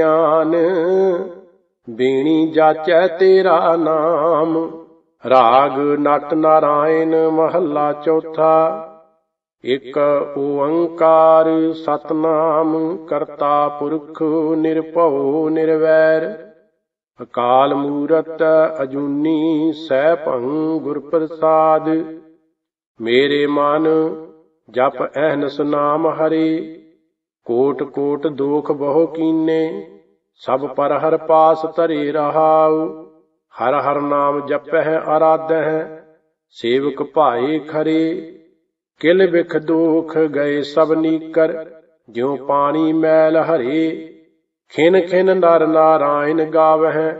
ਗਿਆਨ। ਬੀਣੀ ਜਾਚੈ ਤੇਰਾ ਨਾਮ। ਰਾਗ ਨਟ ਨਾਰਾਇਣ ਮਹੱਲਾ ਚੌਥਾ। ਇਕ ਓੰਕਾਰ ਸਤਨਾਮ ਕਰਤਾ ਪੁਰਖ ਨਿਰਭਉ ਨਿਰਵੈਰ। ਅਕਾਲ ਮੂਰਤ ਅਜੂਨੀ ਸੈਭੰ ਗੁਰ ਪ੍ਰਸਾਦ ਮੇਰੇ ਮਨ ਜਪ ਅਹਨਸ ਨਾਮ ਹਰੇ। ਕੋਟ ਕੋਟ ਦੋਖ ਬਹੁ ਕੀਨੇ, ਸਭ ਪਰ ਹਰ ਪਾਸ ਧਰੇ ਰਹਾਉ। ਹਰ ਹਰ ਨਾਮ ਜਪਹਿ ਆਰਾਧਹਿ, ਸੇਵਕ ਭਾਏ ਖਰੇ। ਕਿਲ ਵਿਖ ਦੋਖ ਗਏ ਸਭ ਨੀਕਰ, ਜਿਉ ਪਾਣੀ ਮੈਲ ਹਰੇ। ਖਿਨ ਖਿਨ ਨਰ ਨਾਰਾਇਣ ਗਾਵਹਿ,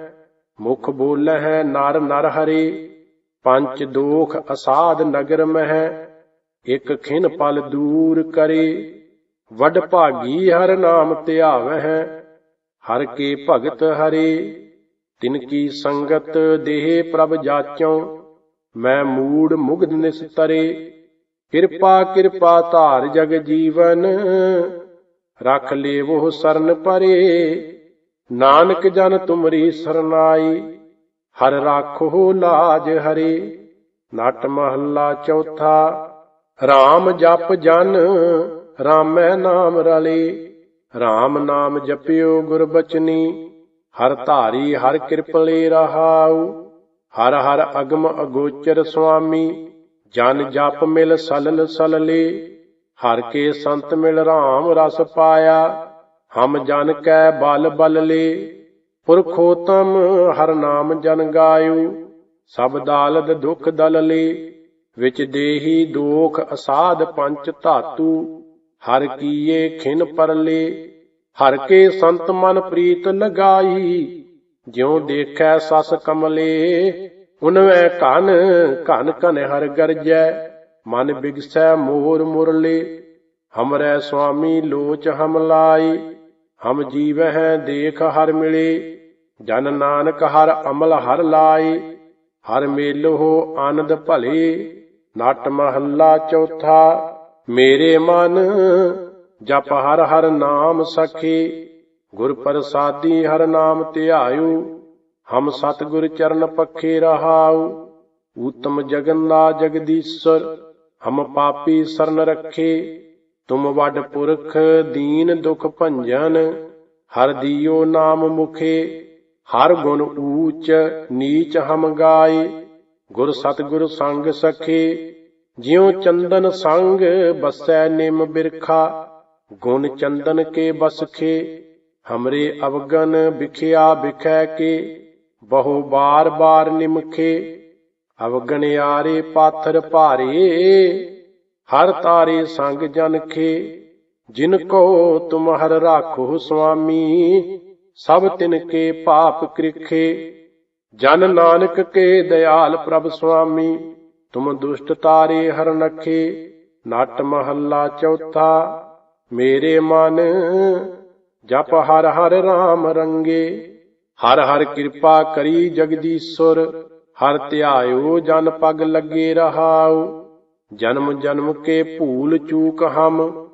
ਮੁਖ ਬੋਲਹਿ ਨਰ ਨਰ ਹਰੇ। ਪੰਚ ਦੋਖ ਅਸਾਧ ਨਗਰ ਮਹਿ, ਇਕ ਖਿਨ ਪਲ ਦੂਰ ਕਰੇ। ਵਡ ਭਾਗੀ ਹਰ ਨਾਮ ਧਿਆਵਹਿ ਹਰ ਕੇ ਭਗਤ ਹਰੇ। ਤਿਨ ਕੀ ਸੰਗਤ ਦੇਹ ਪ੍ਰਭ ਜਾਚਉ, ਮੈਂ ਮੂੜ ਮੁਗਧ ਨਿਸਤਰੇ ਕਿਰਪਾ ਕਿਰਪਾ ਧਾਰ ਜਗ ਜੀਵਨ, ਰਖ ਲੇਵੋ ਸਰਨ ਪਰੇ। ਨਾਨਕ ਜਨ ਤੁਮਰੀ ਸਰਨਾਈ, ਹਰ ਰਾਖੋ ਲਾਜ ਹਰੇ। ਨਟ ਮਹੱਲਾ ਚੌਥਾ RAM ਜਪ ਜਨ ਰਾਮੈ ਨਾਮ ਰਲੇ RAM ਨਾਮ ਜਪਿਓ ਗੁਰਬਚਨੀ ਹਰ ਧਾਰੀ ਹਰ ਕਿਰਪਲੇ ਰਹਾਉ, ਹਰ ਹਰ ਅਗਮ ਅਗੋਚਰ ਸੁਆਮੀ, ਜਨ ਜਪ ਮਿਲ ਸਲਲ ਸਲਲੇ, ਹਰ ਕੇ ਸੰਤ ਮਿਲ ਰਾਮ ਰਸ ਪਾਇਆ, ਹਮ ਜਨ ਕੈ ਬਲ ਬਲ ਲੇ ਪੁਰਖੋਤਮ ਹਰ ਨਾਮ ਜਨ ਗਾਇਓ ਸਭ ਦਾਲਦ ਦੁਖ ਦਲ ਲੇ ਵਿੱਚ ਦੇਹੀ ਦੋਖ ਅਸਾਧ ਪੰਚ ਧਾਤੂ ਹਰ ਕੀਏ ਖਿਨ ਪਰਲੇ, ਹਰ ਕੇ ਸੰਤ ਮਨ ਪ੍ਰੀਤ ਲਗਾਈ। ਜਿਉ ਦੇਖੈ ਸਸ ਕਮਲੇ, ਉਨਵੇਂ ਘਨ ਘਨ ਘਨ ਹਰ ਗਰਜੈ। ਮਨ ਬਿਗਸੈ ਮੋਰ ਮੁਰਲੇ, ਹਮਰੈ ਸੁਆਮੀ ਲੋਚ ਹਮ ਲਾਈ ਹਮ ਜੀਵਹਿ ਦੇਖ ਹਰ ਮਿਲੇ, ਜਨ ਨਾਨਕ ਹਰ ਅਮਲ ਹਰ ਲਾਈ ਹਰ ਮੇਲੋ ਆਨੰਦ ਭਲੇ, ਨਟ ਮਹੱਲਾ ਚੌਥਾ ਮੇਰੇ ਮਨ ਜਪ ਹਰ ਹਰ ਨਾਮ ਸਖੀ, ਗੁਰ ਪ੍ਰਸਾਦੀ ਹਰ ਨਾਮ ਧਿਆਇਓ, ਹਮ ਸਤਿਗੁਰ ਚਰਨ ਪੱਖੇ ਰਹਾਉ, ਊਤਮ ਜਗੰਨਾ ਜਗਦੀਸ਼ਰ, ਹਮ ਪਾਪੀ ਸਰਨ ਰੱਖੇ, ਤੁਮ ਵੱਡ ਪੁਰਖ ਦੀਨ ਦੁਖ ਭੰਜਨ, ਹਰ ਦੀਓ ਨਾਮ ਮੁਖੇ, ਹਰ ਗੁਣ ਊਚ ਨੀਚ ਹਮ ਗਾਏ, ਗੁਰ ਸਤਿਗੁਰ ਸੰਗ ਸਖੇ ਜਿਉ ਚੰਦਨ ਸੰਗ ਬਸੈ ਨਿਮ ਬਿਰਖਾ, ਗੁਣ ਚੰਦਨ ਕੇ ਬਸਖੇ ਹਮਰੇ ਅਵਗਨ ਵਿਖਿਆ ਵਿਖੈ ਕੇ, ਬਹੁ ਬਾਰ ਬਾਰ ਨਿਮਖੇ ਅਵਗਨ ਆਰੇ ਪਾਥਰ ਭਾਰੇ, ਹਰ ਤਾਰੇ ਸੰਗ ਜਨਖੇ ਜਿਨ ਕੋ ਤੁਮ ਹਰ ਰਾਖੋ ਸੁਆਮੀ, ਸਭ ਤਿਨ ਕੇ ਪਾਪ ਕ੍ਰਿਖੇ, ਜਨ ਨਾਨਕ ਕੇ ਦਇਆਲ ਪ੍ਰਭ ਸੁਆਮੀ। ਤੁਮ ਦੁਸ਼ਟ ਤਾਰੇ ਹਰ ਨਖੇ, ਨਟ ਮਹੱਲਾ ਚੌਥਾ, ਮੇਰੇ ਮਨ ਜਪ ਹਰ ਹਰ RAM ਰੰਗੇ। ਹਰ ਹਰ ਕਿਰਪਾ ਕਰੀ ਜਗਦੀਸ਼ਵਰ ਹਰ ਧਿਆਇਓ ਜਨ ਪਗ ਲੱਗੇ ਰਹਾਉ। ਜਨਮ ਜਨਮ ਕੇ ਭੂਲ ਚੂਕ ਹਮ,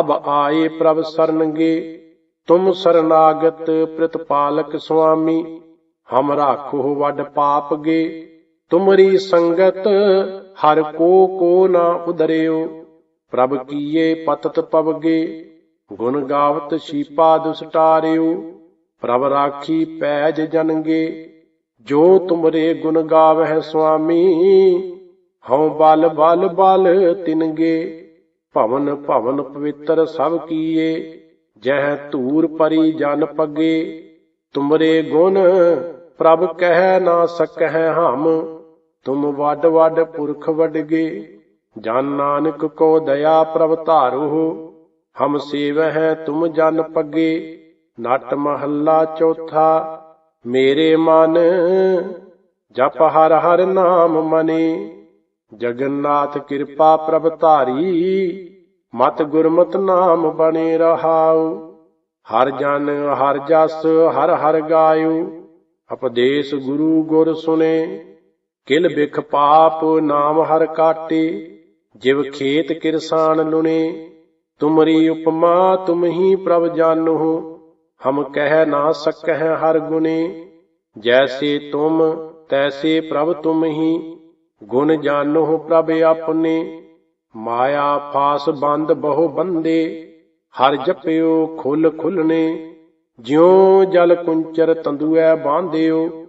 ਅਬ ਆਏ ਪ੍ਰਭ ਸਰਨਗੇ। ਤੁਮ ਸਰਨਾਗਤ ਪ੍ਰਤਪਾਲਕ ਸੁਆਮੀ, ਹਮ ਰਾਖੋ ਵੱਡ ਪਾਪ ਗੇ। ਤੁਮਰੀ ਸੰਗਤ ਹਰ ਕੋ ਕੋ ਨਾ ਉਧਰਿਓ ਪ੍ਰਭ ਕੀਏ ਪਤਤ ਪਵਗੇ, ਗੁਣ ਗਾਵਤ ਸ਼ੀਪਾ ਦੁਸਟਾਰਿਓ, ਪ੍ਰਭ ਰਾਖੀ ਪੈਜ ਜਨਗੇ, ਜੋ ਤੁਮਰੇ ਗੁਣ ਗਾਵਹਿ ਸੁਆਮੀ, ਹਉ ਬਲ ਬਲ ਬਲ ਤਿਨਗੇ, ਭਵਨ ਭਵਨ ਪਵਿੱਤਰ ਸਭ ਕੀਏ, ਜਹ ਧੂਰ ਪਰੀ ਜਨ ਪਗੇ, ਤੁਮਰੇ ਗੁਣ ਪ੍ਰਭ ਕਹਿ ਨਾ ਸਕਹਿ ਹਮ ਤੁਮ ਵੱਡ ਵੱਡ ਪੁਰਖ ਵਡਗੇ, ਜਨ ਨਾਨਕ ਕੋ ਦਇਆ ਪ੍ਰਭ ਧਾਰੋ ਹਮ ਸੇਵਹਿ ਤੁਮ ਜਨ ਪਗੇ, ਨਟ ਮਹੱਲਾ ਚੌਥਾ, ਮੇਰੇ ਮਨ, ਜਪ ਹਰ ਹਰ ਨਾਮ ਮਨੇ। ਜਗਨਨਾਥ ਕਿਰਪਾ ਪ੍ਰਭ ਧਾਰੀ, ਮਤ ਗੁਰਮਤ ਨਾਮ ਬਣੇ ਰਹਾਉ। ਹਰ ਜਨ, ਹਰ ਜਸ, ਹਰ ਹਰ ਗਾਇਓ ਉਪਦੇਸ਼ ਗੁਰੂ ਗੁਰ ਸੁਨੇ। ਕਿਲ ਬਿਖ ਪਾਪ ਨਾਮ ਹਰ ਕਾਟੇ, ਜਿਵ ਖੇਤ ਕਿਰਸਾਨ ਲੁਣੇ, ਤੁਮਰੀ ਉਪਮਾ ਤੁਮ ਹੀ ਪ੍ਰਭ ਜਾਨੋ ਹਮ ਕਹਿ ਨਾ ਸਕਹਿ ਹਰ ਗੁਨੇ ਜੈਸੇ ਤੁਮ, ਤੈਸੇ ਪ੍ਰਭ ਤੁਮ ਹੀ, ਗੁਣ ਜਾਣੋ ਪ੍ਰਭ ਆਪਣੇ, ਮਾਇਆ ਫਾਸ ਬੰਦ ਬਹੁ ਬੰਦੇ, ਹਰ ਜਪਿਓ ਖੁੱਲ ਖੁੱਲਨੇ ਜਿਉ ਜਲ ਕੁੰਚਰ ਤੰਦੂਐ ਬਾਂਧਿਓ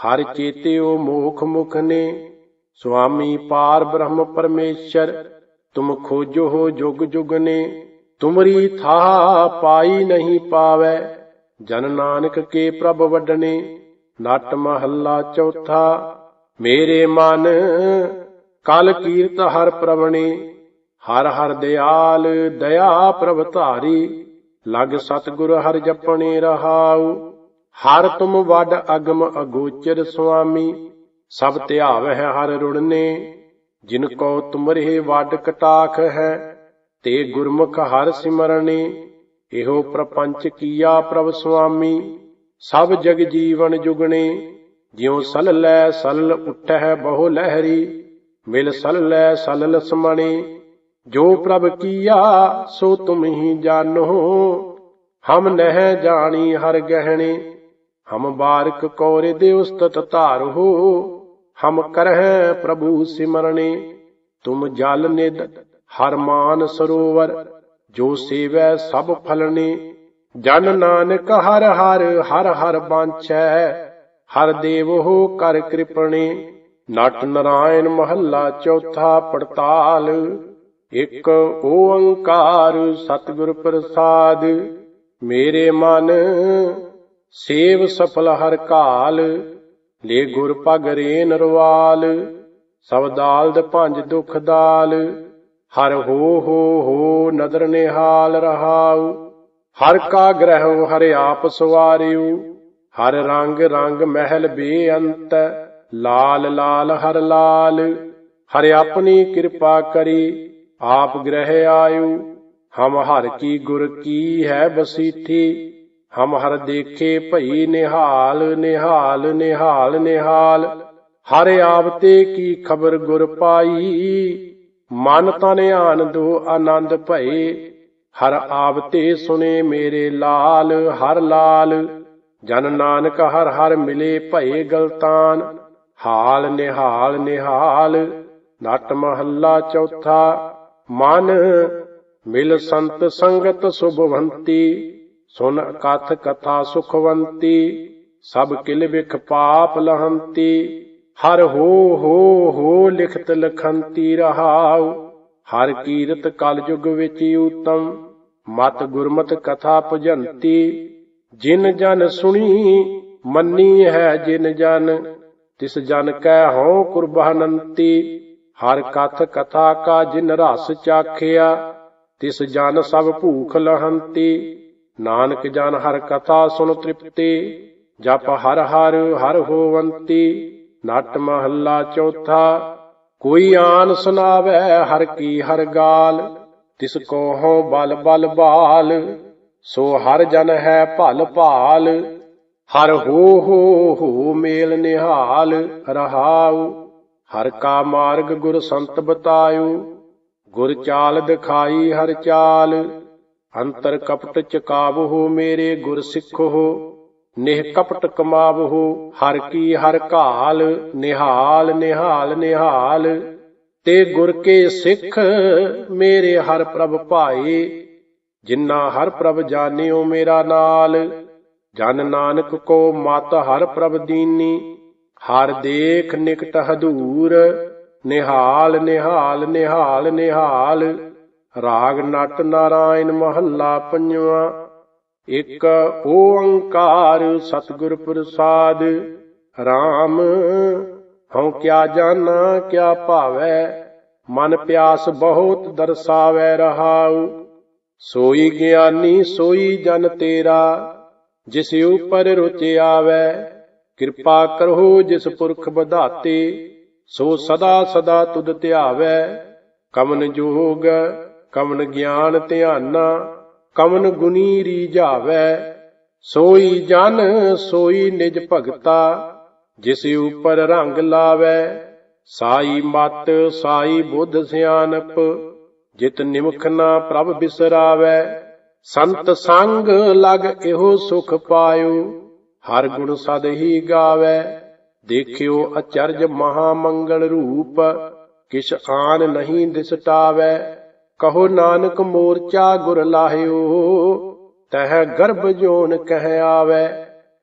ਹਰ ਚੇਤਿਓ ਮੋਖ ਮੁਖ ਨੇ। ਸੁਆਮੀ ਪਾਰ ਬ੍ਰਹਮ ਪਰਮੇਸ਼ਰ, ਤੁਮ ਖੋਜੋ ਹੋ ਜੁਗ ਜੁਗ ਨੇ। ਤੁਮਰੀ ਥਾ ਪਾਈ ਨਹੀਂ ਪਾਵੈ, ਜਨ ਨਾਨਕ ਕੇ ਪ੍ਰਭ ਵੱਡਣੇ ਨਟ ਮਹੱਲਾ ਚੌਥਾ, ਮੇਰੇ ਮਨ, ਕਲ ਕੀਰਤ ਹਰ ਪ੍ਰਵਣੇ। ਹਰ ਹਰ ਦਿਆਲ, ਦਇਆ ਪ੍ਰਭ ਧਾਰੀ, ਲਗ ਸਤਿਗੁਰ ਹਰ ਜਪਣੇ ਰਹਾਉ। ਹਰ ਤੁਮ ਵੱਡ ਅਗਮ ਅਗੋਚਰ ਸੁਆਮੀ, ਸਭ ਧਿਆਵਹਿ ਹਰ ਰੁਣਨੇ ਜਿਨ ਕੋ ਤੁਮਰੇ ਵੱਡ ਕਟਾਖ ਹੈ, ਤੇ ਗੁਰਮੁਖ ਹਰ ਸਿਮਰਨੇ, ਇਹੋ ਪ੍ਰਪੰਚ ਕੀਆ ਪ੍ਰਭ ਸੁਆਮੀ, ਸਭ ਜਗ ਜੀਵਨ ਜੁਗਣੇ ਜਿਉ ਸਲ ਲੈ ਸਲਲ ਉਠੈ ਬਹੁ ਲਹਿਰੀ, ਮਿਲ ਸਲ ਲੈ ਸਲ ਸਮਣੇ ਜੋ ਪ੍ਰਭ ਕੀਆ ਸੋ ਤੁਮ ਹੀ ਜਾਣੋ, ਹਮ ਨਹਿ ਜਾਣੀ ਹਰ ਗਹਿਣੇ। ਹਮ ਬਾਰਕ ਕੌਰੇ ਦੇ ਉਸਤਤ ਧਾਰੋ ਹਮ ਕਰਹਿ ਪ੍ਰਭੂ ਸਿਮਰਣੇ ਤੁਮ ਜਲ ਨਿਦ ਹਰ ਸਰੋਵਰ, ਜੋ ਸੇਵੈ ਸਭ ਫਲਣੇ ਜਨ ਨਾਨਕ ਹਰ ਹਰ ਹਰ ਹਰ ਬਾਂਛੈ, ਹਰ ਦੇਵ ਹੋ ਕਰ ਕਿਰਪਣੇ ਨਟ ਨਰਾਇਣ ਮਹੱਲਾ ਚੌਥਾ ਪੜਤਾਲ, ਇੱਕ ਓੰਕਾਰ ਸਤਿਗੁਰ ਪ੍ਰਸਾਦ। ਮੇਰੇ ਮਨ ਸੇਵ ਸਫਲ ਹਰ ਕਾਲ ਲੈ ਗੁਰ ਰੇ ਨਰਵਾਲ ਸਬਦਾਲਦ ਪੰਜ ਦੁਖ ਦਾਲ, ਹਰ ਹੋ ਹੋ ਹੋ ਨਦਰ ਨਿਹਾਲ ਰਹਾਉ, ਹਰ ਕਾ ਗ੍ਰਹਿ ਹਰਿ ਆਪ ਸਵਾਰਿਉ, ਹਰ ਰੰਗ ਰੰਗ ਮਹਿਲ ਬੇਅੰਤ, ਲਾਲ ਲਾਲ ਹਰ ਲਾਲ, ਹਰਿ ਆਪਣੀ ਕਿਰਪਾ ਕਰੀ, ਆਪ ਗ੍ਰਹਿ ਆਇਉ, ਹਮ ਹਰ ਕੀ ਗੁਰ ਕੀ ਹੈ ਬਸੀਠੀ ਹਮ ਹਰ ਦੇਖੇ ਭਈ ਨਿਹਾਲ ਨਿਹਾਲ ਨਿਹਾਲ ਨਿਹਾਲ। ਹਰ ਆਵਤੇ ਕੀ ਖਬਰ ਗੁਰ ਪਾਈ। ਮਨ ਤਨ ਆਨੰਦੋ ਆਨੰਦ ਭਏ। ਹਰ ਆਵਤੇ ਸੁਨੇ ਮੇਰੇ ਲਾਲ, ਹਰ ਲਾਲ। ਜਨ ਨਾਨਕ ਹਰ ਹਰ ਮਿਲੇ ਭਏ ਗਲਤਾਨ। ਹਾਲ, ਨਿਹਾਲ ਨਿਹਾਲ। ਨਟ ਮਹੱਲਾ ਚੌਥਾ। ਮਨ ਮਿਲ ਸੰਤ ਸੰਗਤ ਸੁਭਵੰਤੀ। ਸੁਨ ਕਥ ਕਥਾ ਸੁਖਵੰਤੀ, ਸਭ ਕਿਲ ਵਿਖ ਪਾਪ ਲਹੰਤੀ। ਹਰ ਹੋ ਹੋ ਹੋ ਲਿਖਤ ਲਖੰਤੀ ਰਹਾਉ, ਹਰ ਕੀਰਤ ਕਲ ਯੁਗ ਵਿੱਚ ਉਤਮ ਮਤ ਗੁਰਮਤ ਕਥਾ ਭਜੰਤੀ, ਜਿਨ ਜਨ ਸੁਣੀ, ਮੰਨੀ ਹੈ ਜਿਨ ਜਨ। ਤਿਸ ਜਨ ਕੈ ਹਉ ਕੁਰਬਾਨੰਤੀ, ਹਰ ਕਥ ਕਥਾ ਕਾ ਜਿਨ ਰਸ ਚਾਖਿਆ, ਤਿਸ ਜਨ ਸਭ ਭੂਖ ਲਹੰਤੀ। ਨਾਨਕ ਜਨ ਹਰ ਕਥਾ ਸੁਨ ਤ੍ਰਿਪਤੀ, ਜਪ ਹਰ ਹਰ ਹਰ ਹੋਵੰਤੀ, ਨਟ ਮਹੱਲਾ ਚੌਥਾ, ਕੋਈ ਆਨ ਸੁਨਾਵੇ ਹਰ ਕੀ ਹਰ ਗਾਲ, ਤਿਸ ਕੋ ਹਉ ਬਲ ਬਲ ਬਾਲ, ਸੋ ਹਰ ਜਨ ਹੈ ਭਲ ਭਾਲ, ਹਰ ਹੋ ਹੋ ਹੋ ਮੇਲ ਨਿਹਾਲ, ਰਹਾਉ, ਹਰ ਕਾ ਮਾਰਗ ਗੁਰ ਸੰਤ ਬਤਾਇਓ ਗੁਰ ਚਾਲ ਦਿਖਾਈ ਹਰ ਚਾਲ ਅੰਤਰ ਕਪਟ ਚਕਾਵਹੁ ਮੇਰੇ ਗੁਰ ਸਿੱਖੋ ਨਿਹ ਕਪਟ ਕਮਾਵਹੁ, ਹਰ ਕੀ ਹਰ ਘਾਲ, ਨਿਹਾਲ ਨਿਹਾਲ ਨਿਹਾਲ। ਤੇ ਗੁਰ ਕੇ ਸਿੱਖ ਮੇਰੇ ਹਰ ਪ੍ਰਭ ਭਾਏ ਜਿਨ੍ਹਾਂ ਹਰ ਪ੍ਰਭ ਜਾਣਿਓ ਮੇਰਾ ਨਾਲ। ਜਨ ਨਾਨਕ ਕੋ ਮਤ ਹਰ ਪ੍ਰਭ ਦੀਨੀ, ਹਰ ਦੇਖ ਨਿਕਟ ਹਦੂਰ। ਨਿਹਾਲ ਨਿਹਾਲ ਨਿਹਾਲ ਨਿਹਾਲ। ਰਾਗ ਨਟ ਨਾਰਾਇਣ ਮਹੱਲਾ ਪੰਜਵਾ। ਇੱਕ ਓੰਕਾਰ ਸਤਿਗੁਰ ਪ੍ਰਸਾਦ। RAM ਹਉ ਕਿਆ ਜਾਣਾ ਕਿਆ ਭਾਵੈ, ਮਨ ਪਿਆਸ ਬਹੁਤ ਦਰਸਾਵੈ ਰਹਾਉ। ਸੋਈ ਗਿਆਨੀ, ਸੋਈ ਜਨ ਤੇਰਾ, ਜਿਸ ਉਪਰ ਰੁਚ ਆਵੈ। ਕਿਰਪਾ ਕਰੋ ਜਿਸ ਪੁਰਖ ਵਧਾਤੇ, ਸੋ ਸਦਾ ਸਦਾ ਤੁਧ ਧਿਆਵੈ। ਕਮਨ ਜੋਗ ਕਮਨ ਗਿਆਨ ਧਿਆਨਾ, ਕਮਨ ਗੁਨੀ ਰੀਝਾਵੈ। ਸੋਈ ਜਨ, ਸੋਈ ਨਿਜ ਭਗਤਾ, ਜਿਸ ਉਪਰ ਰੰਗ ਲਾਵੈ। ਸਾਈ ਮਤ, ਸਾਈ ਬੁੱਧ ਸਿਆਨਪ ਜਿਤ ਨਿਮਖ ਨਾ ਪ੍ਰਭ ਬਿਸਰਾਵੈ। ਸੰਤ ਸੰਗ ਲਗ ਇਹੋ ਸੁਖ ਪਾਇਓ, ਹਰ ਗੁਣ ਸਦ ਹੀ ਗਾਵੇ। ਦੇਖਿਓ ਅਚਰਜ ਮਹਾ ਮੰਗਲ ਰੂਪ, ਕਿਛ ਆਨ ਨਹੀਂ ਦਿਸਟਾਵੇ। ਕਹੋ ਨਾਨਕ ਮੋਰਚਾ ਗੁਰ ਲਾਹਿਓ, ਤਹ ਗਰਭ ਜੋਨ ਕਹਿ ਆਵੇ,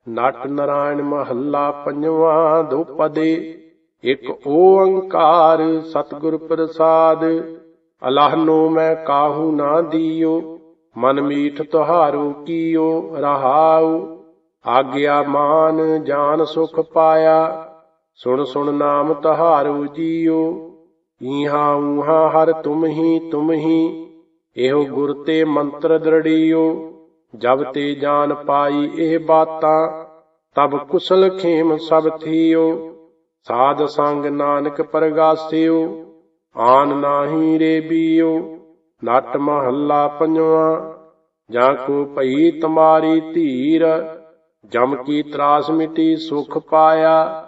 ਨਟ ਨਰਾਇਣ ਮਹੱਲਾ ਪੰਜਵਾ ਦੁਪਦੇ ਇਕ ਓੰਕਾਰ ਸਤਿਗੁਰ ਪ੍ਰਸਾਦ, ਅਲਹ ਨੂੰ ਮੈਂ ਕਾਹੂ ਨਾ ਦੀਓ, ਮਨ ਮੀਠ ਤੁਹਾਰੂ ਕੀਓ, ਰਹਾਉ, ਆਗਿਆ ਮਾਨ ਜਾਨ ਸੁਖ ਪਾਇਆ, ਸੁਣ ਸੁਣ ਨਾਮ ਤੁਹਾਰੂ ਜੀਓ ਈਹਾ ਊਹਾ ਹਰ ਤੁਮ ਹੀ ਤੁਮ ਹੀ, ਇਹੋ ਗੁਰ ਤੇ ਮੰਤਰ ਦ੍ਰਿੜੀਓ। ਜਬ ਤੇ ਜਾਨ ਪਾਈ ਇਹ ਬਾਤਾਂ, ਤਬ ਕੁਸਲ ਖੇਮ ਸਭ ਥੀਓ। ਸਾਧ ਸੰਗ ਨਾਨਕ ਪਰਗਾਸਿਓ, ਆਨ ਨਾਹੀ ਰੇ ਬੀਓ। ਨਟ ਮਹੱਲਾ ਪੰਜਵਾ, ਜਾਂ ਕੋ ਭਈ ਤੁਮਾਰੀ ਧੀਰ, ਜਮ ਕੀ ਤਰਾਸ ਮਿਟੀ ਸੁਖ ਪਾਇਆ।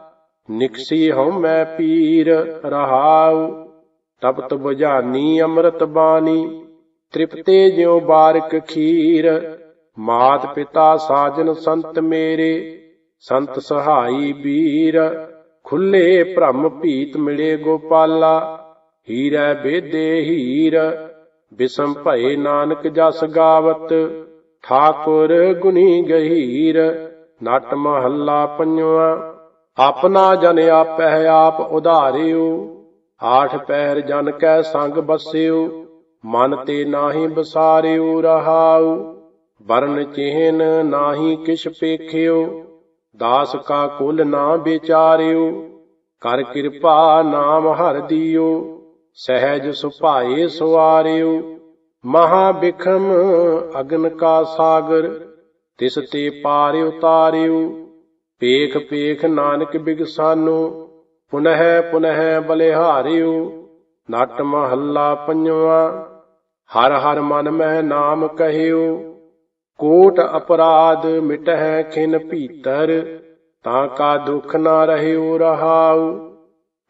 ਨਿਕਸੀ ਹਉ ਮੈਂ ਪੀਰ ਰਹਾਉ ਤਪਤ ਬੁਝਾਨੀ ਅੰਮ੍ਰਿਤ ਬਾਣੀ, ਤ੍ਰਿਪਤੇ ਜਿਉ ਬਾਰਕ ਖੀਰ, ਮਾਤ ਪਿਤਾ ਸਾਜਨ ਸੰਤ ਮੇਰੇ, ਸੰਤ ਸਹਾਈ ਵੀਰ, ਖੁੱਲੇ ਭ੍ਰਮ ਭੀਤ ਮਿਲੇ ਗੋਪਾਲਾ, ਹੀਰੈ ਬੇਦੇ ਹੀਰ, ਬਿਸਮ ਭਏ ਨਾਨਕ ਜਸ ਗਾਵਤ, ਠਾਕੁਰ ਗੁਨੀ ਗਹੀਰ, ਨਟ ਮਹੱਲਾ ਪੰਜਵਾ ਆਪਣਾ ਜਨ ਆਪਹਿ ਆਪ ਉਧਾਰਿਓ ਆਠ ਪਹਿਰ ਜਨ ਕੈ ਸੰਗ ਬਸਿਓ, ਮਨ ਤੇ ਨਾਹੀ ਬਸਾਰਿਓ ਰਹਾਉ ਵਰਨ ਚਿਹਨ ਨਾਹੀ ਕਿਛ ਪੇਖਿਓ, ਦਾਸ ਕਾ ਕੁਲ ਨਾ ਵਿਚਾਰਿਓ, ਕਰ ਕਿਰਪਾ ਨਾਮ ਹਰ ਦਿਓ, ਸਹਿਜ ਸੁਭਾਏ ਸੁਆਰਿਓ, ਮਹਾ ਬਿਖਮ ਅਗਨ ਕਾ ਸਾਗਰ, ਤਿਸ ਤੇ ਪਾਰ ਉਤਾਰਿਓ ਪੇਖ ਪੇਖ ਨਾਨਕ ਬਿਗਸਾਨੋ, ਪੁਨਹਿ ਪੁਨਹਿ ਬਲਿਹਾਰਿਓ, ਨਟ ਮਹੱਲਾ ਪੰਜਵਾ, ਹਰ ਹਰ ਮਨ ਮਹਿ ਨਾਮ ਕਹਿਓ, ਕੋਟ ਅਪਰਾਧ ਮਿਟਹਿ ਖਿਨ ਭੀਤਰ, ਤਾਂ ਕਾ ਦੁਖ ਨਾ ਰਹਿਓ ਰਹਾਉ,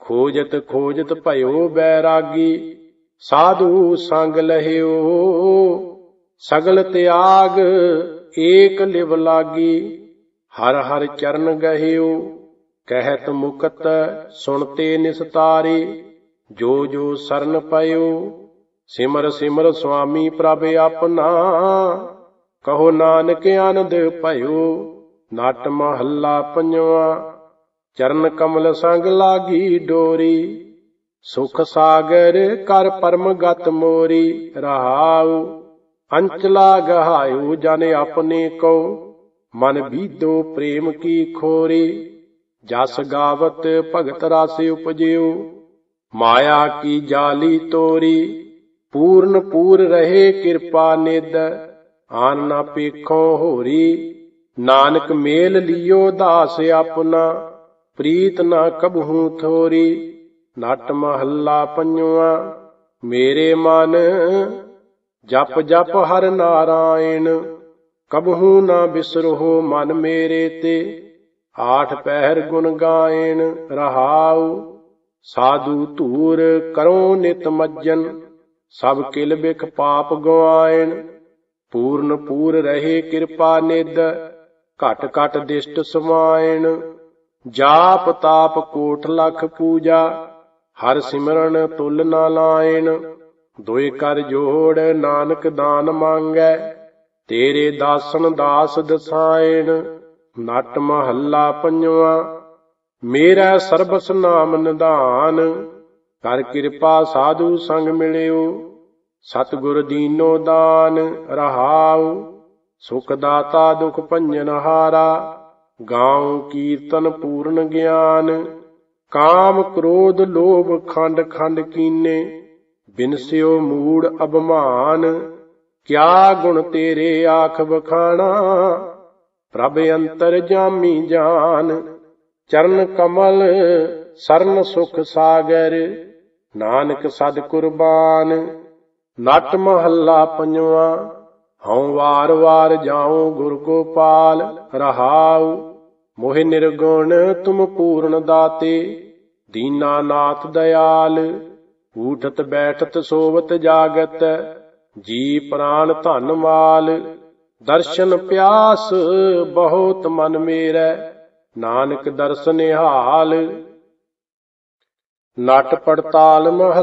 ਖੋਜਤ ਖੋਜਤ ਭਇਓ ਬੈਰਾਗੀ, ਸਾਧੂ ਸੰਗ ਲਹਿਓ, ਸਗਲ ਤਿਆਗ ਏਕ ਲਿਵ ਲਾਗੀ ਹਰ ਹਰ ਚਰਨ ਗਹਿਓ, ਕਹਿਤ ਮੁਕਤ ਸੁਣਤੇ ਨਿਸਤਾਰੇ, ਜੋ ਜੋ ਸਰਨ ਪਇਓ, ਸਿਮਰ ਸਿਮਰ ਸੁਆਮੀ ਪ੍ਰਭ ਆਪਣਾ। ਕਹੋ ਨਾਨਕ ਆਨੰਦ ਭਇਓ, ਨਟ ਮਹੱਲਾ ਪੰਜਵਾ, ਚਰਨ ਕਮਲ ਸੰਗ ਲਾਗੀ ਡੋਰੀ, ਸੁਖ ਸਾਗਰ ਕਰ ਪਰਮ ਗਤ ਮੋਰੀ, ਰਹਾਉ, ਅੰਚਲਾ ਗਹਾਇਓ ਜਨ ਆਪਣੇ ਕੋ। ਮਨ ਬੀਦੋ ਪ੍ਰੇਮ ਕੀ ਖੋਰੀ, ਜਸ ਗਾਵਤ ਭਗਤ ਰਸ ਉਪਜਿਓ। ਮਾਇਆ ਕੀ ਜਾਲੀ ਤੋਰੀ, ਪੂਰਨ ਪੂਰ ਰਹੇ ਕਿਰਪਾ ਨਿਦ ਆਨ ਨਾ ਪੇਖੋ ਹੋਰੀ, ਨਾਨਕ ਮੇਲ ਲਿਓ ਦਾਸ ਆਪਣਾ। ਪ੍ਰੀਤ ਨਾ ਕਬਹੂ ਥੋਰੀ, ਨਟ ਮਹੱਲਾ ਪੰਜਵਾ। ਮੇਰੇ ਮਨ ਜਪ ਜਪ ਹਰ ਨਾਰਾਇਣ। ਕਬਹੂ ਨਾ ਬਿਸਰੋ ਮਨ ਮੇਰੇ ਤੇ। ਆਠ ਪਹਿਰ ਗੁਣ ਗਾਇਣ ਰਹਾਉ। ਸਾਧੂ ਧੂਰ ਕਰੋ ਨਿਤ ਮੱਜਨ, ਸਭ ਕਿਲ ਬਿਖ ਪਾਪ ਗਵਾਇਣ। ਪੂਰਨ ਪੂਰ ਰਹੇ ਕਿਰਪਾ ਨਿਦ ਘਟ ਘਟ ਦਿਸ਼ਟ ਸਮਾਇਣ। ਜਾਪ ਤਾਪ ਕੋਟ ਲਖ ਪੂਜਾ, ਹਰ ਸਿਮਰਨ ਤੁਲ ਨਾ ਲਾਇਣ। ਦੋਇ ਕਰ ਜੋੜ ਨਾਨਕ ਦਾਨ ਮੰਗੈ। ਤੇਰੇ ਦਾਸਨ ਦਾਸ ਦਸਾਇਣ, ਨਟ ਮਹੱਲਾ ਪੰਜਵਾ। ਮੇਰਾ ਸਰਬਸ ਨਾਮ ਨਿਧਾਨ, ਕਰ ਕਿਰਪਾ ਸਾਧੂ ਸੰਗ ਮਿਲਿਓ। ਸਤਿਗੁਰ ਦੀਨੋ ਦਾਨ ਰਹਾਉ, ਸੁਖ ਦਾਤਾ ਦੁਖ ਭੰਜਨ ਹਾਰਾ। ਗਾਉ ਕੀਰਤਨ ਪੂਰਨ ਗਿਆਨ, ਕਾਮ ਕ੍ਰੋਧ ਲੋਭ ਖੰਡ ਖੰਡ ਕੀਨੇ। ਬਿਨਸਿਓ ਮੂੜ ਅਭਮਾਨ ਕਿਆ ਗੁਣ ਤੇਰੇ ਆਖ ਬਖਾਣਾ ਪ੍ਰਭ ਅੰਤਰ ਜਾਮੀ ਜਾਨ, ਚਰਨ ਕਮਲ ਸਰਨ ਸੁਖ ਸਾਗਰ, ਨਾਨਕ ਸਦ ਕੁਰਬਾਨ। ਨਟ ਮਹੱਲਾ ਪੰਜਵਾ, ਹਉ ਵਾਰ ਵਾਰ ਜਾਉ ਗੁਰ ਗੋਪਾਲ, ਰਹਾਉ ਮੋਹਿ ਨਿਰਗੁਣ ਤੁਮ ਪੂਰਨ ਦਾਤੇ। ਦੀਨਾ ਨਾਥ ਦਇਆਲ, ਊਠਤ ਬੈਠਤ ਸੋਵਤ ਜਾਗਤ ਜੀ ਪ੍ਰਾਨ ਧਨ ਮਾਲ ਦਰਸ਼ਨ ਪਿਆਸ ਬਹੁਤ ਮਨ ਮੇਰਾ, ਨਾਨਕ ਦਰਸ਼ਨ ਹਾਲ ਨਟ ਪੜਤਾਲ ਮਹ